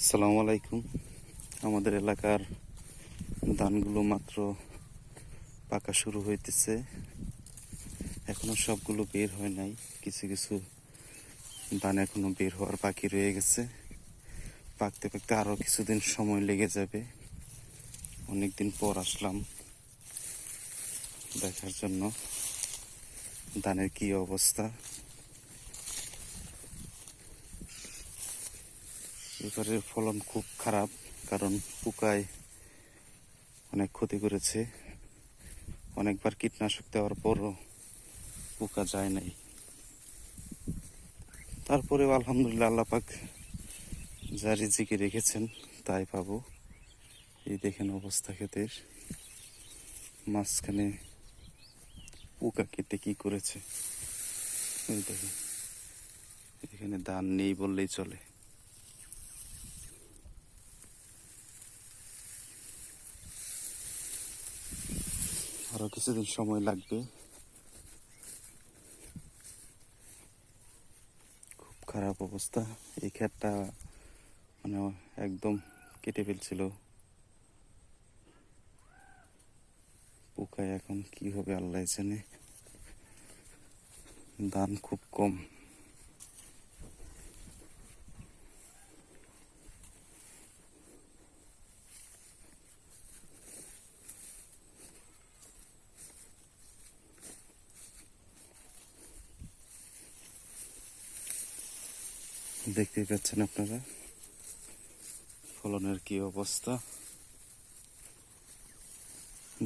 আসসালামু আলাইকুম। আমাদের এলাকার ধানগুলো মাত্র পাকা শুরু হইতেছে। এখনও সবগুলো বের হয় নাই। কিছু কিছু ধান এখনও বের হওয়ার বাকি রয়ে গেছে। পাকতে পাকতে আরও কিছুদিন সময় লেগে যাবে। অনেক দিন পর আসলাম দেখার জন্য। ধানের কি অবস্থা? এবারের ফলন খুব খারাপ, কারণ পোকায় অনেক ক্ষতি করেছে। অনেকবার কীটনাশক দেওয়ার পরও পোকা যায় নাই। তারপরেও আলহামদুলিল্লাহ আল্লাহ পাক যা রিজিকে রেখেছেন, তাই পাবো। এই দেখেন অবস্থা ক্ষেতের। মাঝখানে পোকা কেটে কী করেছে? এই দেখেন। এখানে ধান নেই বললেই চলে। আরও কিছুদিন সময় লাগবে। খুব খারাপ অবস্থা। এই ক্ষেতটা মানে একদম কেটে ফেলছিল। পোকায় এখন কি হবে আল্লাহ জানে। দাম খুব কম। দেখতেই পাচ্ছেন আপনারা? ফলনের কি অবস্থা?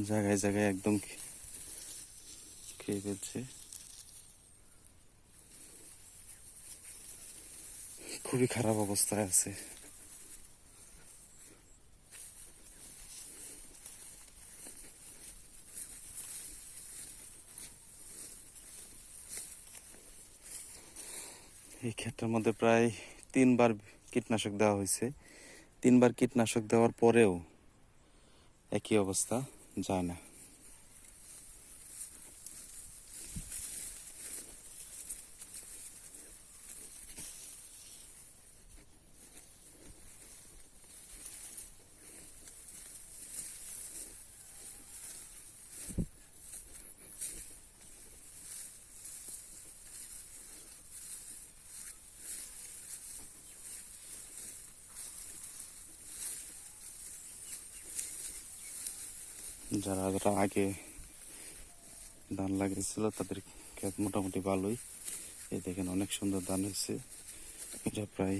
জায়গায় জায়গায় একদম খেয়ে ফেলছে। খুবই খারাপ অবস্থায় আছে। এই ক্ষেতটার মধ্যে প্রায় তিনবার কীটনাশক দেওয়া হয়েছে। তিনবার কীটনাশক দেওয়ার পরেও একই অবস্থা যায় না। যারা যারা আগে ধান লাগিয়েছিল, তাদের ক্ষেত মোটামুটি ভালোই। এ দেখেন অনেক সুন্দর ধান হয়েছে। এটা প্রায়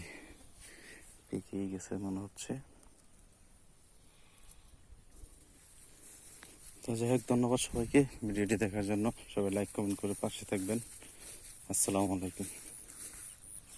পেকেই গেছে মনে হচ্ছে। তো যাই হোক, ধন্যবাদ সবাইকে ভিডিওটি দেখার জন্য। সবাই লাইক কমেন্ট করে পাশে থাকবেন। আসসালামু আলাইকুম।